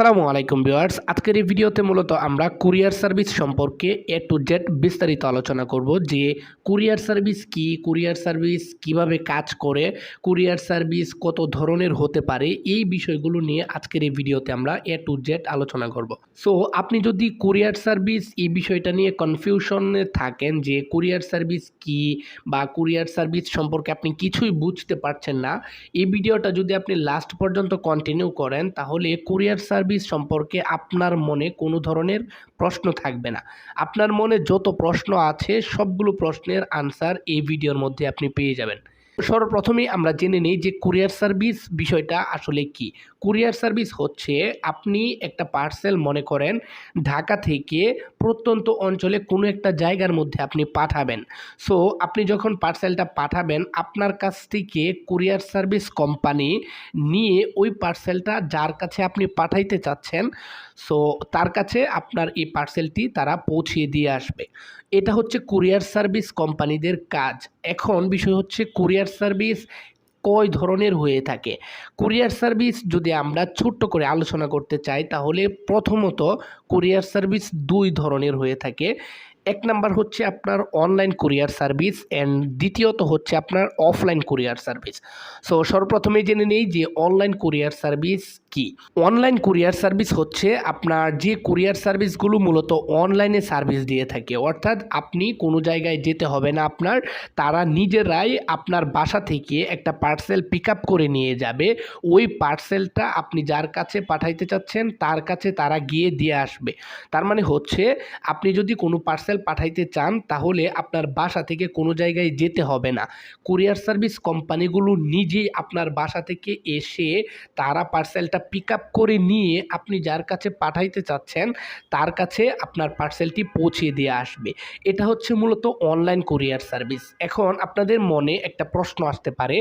আসসালামু আলাইকুম ভিউয়ার্স। আজকের এই ভিডিওতে মূলত আমরা কুরিয়ার সার্ভিস সম্পর্কে এ টু জেড বিস্তারিত আলোচনা করব যে কুরিয়ার সার্ভিস কি, কুরিয়ার সার্ভিস কীভাবে কাজ করে, কুরিয়ার সার্ভিস কত ধরনের হতে পারে, এই বিষয়গুলো নিয়ে আজকের এই ভিডিওতে আমরা এ টু জেড আলোচনা করব। সো, আপনি যদি কুরিয়ার সার্ভিস এই বিষয়টা নিয়ে কনফিউশনে থাকেন যে কুরিয়ার সার্ভিস কি বা কুরিয়ার সার্ভিস সম্পর্কে আপনি কিছুই বুঝতে পারছেন না, এই ভিডিওটা যদি আপনি লাস্ট পর্যন্ত কন্টিনিউ করেন, তাহলে কুরিয়ার সার্ভিস সম্পর্কে আপনার মনে কোনো ধরনের প্রশ্ন থাকবে না। আপনার মনে যত প্রশ্ন আছে, সবগুলো প্রশ্নের আনসার এই ভিডিওর মধ্যে আপনি পেয়ে যাবেন। সর্বপ্রথমেই আমরা জেনে নিই যে কুরিয়ার সার্ভিস বিষয়টা আসলে কি। কুরিয়ার সার্ভিস হচ্ছে আপনি একটা পার্সেল মনে করেন ঢাকা থেকে প্রত্যন্ত অঞ্চলে কোনো একটা জায়গার মধ্যে আপনি পাঠাবেন। সো, আপনি যখন পার্সেলটা পাঠাবেন, আপনার কাছ থেকে কুরিয়ার সার্ভিস কোম্পানি নিয়ে ওই পার্সেলটা যার কাছে আপনি পাঠাইতে চাচ্ছেন, সো তার কাছে আপনার এই পার্সেলটি তারা পৌঁছিয়ে দিয়ে আসবে। এটা হচ্ছে কুরিয়ার সার্ভিস কোম্পানিদের কাজ। এখন বিষয় হচ্ছে কুরিয়ার সার্ভিস কয় ধরনের হয়ে থাকে? কুরিয়ার সার্ভিস যদি আমরা ছোট্ট করে আলোচনা করতে চাই, তাহলে প্রথমত কুরিয়ার সার্ভিস দুই ধরনের হয়ে থাকে। এক নাম্বার হচ্ছে আপনার অনলাইন কুরিয়ার সার্ভিস অ্যান্ড দ্বিতীয়ত হচ্ছে আপনার অফলাইন কুরিয়ার সার্ভিস সো সর্বপ্রথমে জেনে নেই যে অনলাইন কুরিয়ার সার্ভিস কি? অনলাইন কুরিয়ার সার্ভিস হচ্ছে আপনার যে কুরিয়ার সার্ভিসগুলো মূলত অনলাইনে সার্ভিস দিয়ে থাকে। অর্থাৎ আপনি কোনো জায়গায় যেতে হবে না আপনার, তারা নিজেরাই আপনার বাসা থেকে একটা পার্সেল পিক আপ করে নিয়ে যাবে। ওই পার্সেলটা আপনি যার কাছে পাঠাইতে চাচ্ছেন, তার কাছে তারা গিয়ে দিয়ে আসবে। তার মানে হচ্ছে, আপনি যদি কোনো পার্সেল পাঠাইতে চান, তাহলে আপনার বাসা থেকে কোনো জায়গায় যেতে হবে না। কুরিয়ার সার্ভিস কোম্পানিগুলো নিজেই আপনার বাসা থেকে এসে তারা পার্সেলটা পিক আপ করে নিয়ে আপনি যার কাছে পাঠাইতে চাচ্ছেন, তার কাছে আপনার পার্সেলটি পৌঁছে দিয়ে আসবে। এটা হচ্ছে মূলত অনলাইন কুরিয়ার সার্ভিস। এখন আপনাদের মনে একটা প্রশ্ন আসতে পারে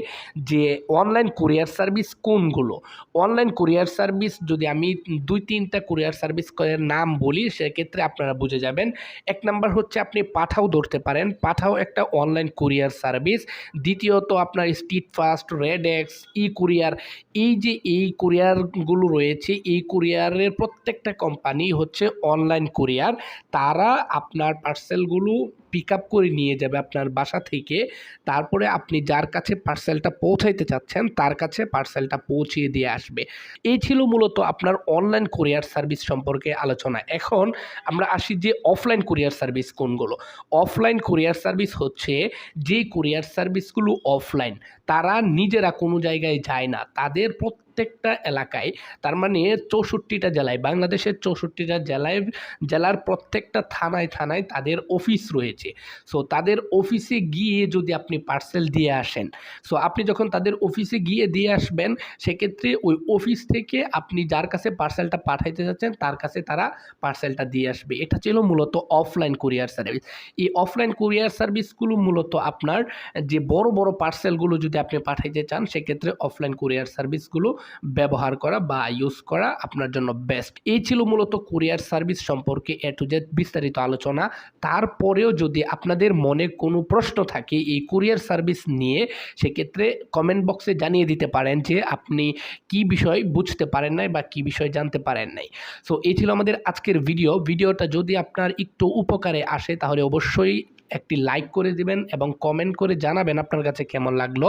যে অনলাইন কুরিয়ার সার্ভিস কোনগুলো? অনলাইন কুরিয়ার সার্ভিস যদি আমি দুই তিনটা কুরিয়ার সার্ভিস নাম বলি, সেক্ষেত্রে আপনারা বুঝে যাবেন। এক নাম্বার হচ্ছে আপনি পাঠাও ধরতে পারেন। পাঠাও একটা অনলাইন কুরিয়ার সার্ভিস দ্বিতীয়ত আপনার স্ট্রিট ফাস্ট রেড এক্স ই কুরিয়ার এই যে এই কুরিয়ারগুলো রয়েছে, এই কুরিয়ারের প্রত্যেকটা কোম্পানি হচ্ছে অনলাইন কুরিয়ার তারা আপনার পার্সেলগুলো পিক আপ করে নিয়ে যাবে আপনার বাসা থেকে। তারপরে আপনি যার কাছে পার্সেলটা পৌঁছাইতে চাচ্ছেন, তার কাছে পার্সেলটা পৌঁছিয়ে দিয়ে আসবে। এই ছিল মূলত আপনার অনলাইন কুরিয়ার সার্ভিস সম্পর্কে আলোচনা। এখন আমরা আসি যে অফলাইন কুরিয়ার সার্ভিস কোনগুলো। অফলাইন কুরিয়ার সার্ভিস হচ্ছে যে কুরিয়ার সার্ভিসগুলো অফলাইন তারা নিজেরা কোনো জায়গায় যায় না। তাদের প্রত্যেকটা এলাকায়, তার মানে চৌষট্টিটা জেলায়, বাংলাদেশের চৌষট্টিটা জেলায়, জেলার প্রত্যেকটা থানায় থানায় তাদের অফিস রয়েছে। সো তাদের অফিসে গিয়ে যদি আপনি পার্সেল দিয়ে আসেন সো আপনি যখন তাদের অফিসে গিয়ে দিয়ে আসবেন, সেক্ষেত্রে ওই অফিস থেকে আপনি যার কাছে পার্সেলটা পাঠাইতে যাচ্ছেন, তার কাছে তারা পার্সেলটা দিয়ে আসবে। এটা ছিল মূলত অফলাইন কুরিয়ার সার্ভিস এই অফলাইন কুরিয়ার সার্ভিসগুলো মূলত আপনার যে বড় বড় পার্সেলগুলো যদি আপনি পাঠাইতে চান, সেক্ষেত্রে অফলাইন কুরিয়ার সার্ভিসগুলো ব্যবহার করা বা ইউজ করা আপনার জন্য বেস্ট এই ছিল মূলত কুরিয়ার সার্ভিস সম্পর্কে এ টু জেড বিস্তারিত আলোচনা। তারপরেও যদি আপনাদের মনে কোনো প্রশ্ন থাকে এই কুরিয়ার সার্ভিস নিয়ে, সেক্ষেত্রে কমেন্ট বক্সে জানিয়ে দিতে পারেন যে আপনি কি বিষয় বুঝতে পারেন নাই বা কি বিষয় জানতে পারেন নাই। সো এই ছিল আমাদের আজকের ভিডিও ভিডিওটা যদি আপনার একটু উপকারে আসে, তাহলে অবশ্যই একটি লাইক করে দিবেন এবং কমেন্ট করে জানাবেন আপনার কাছে কেমন লাগল।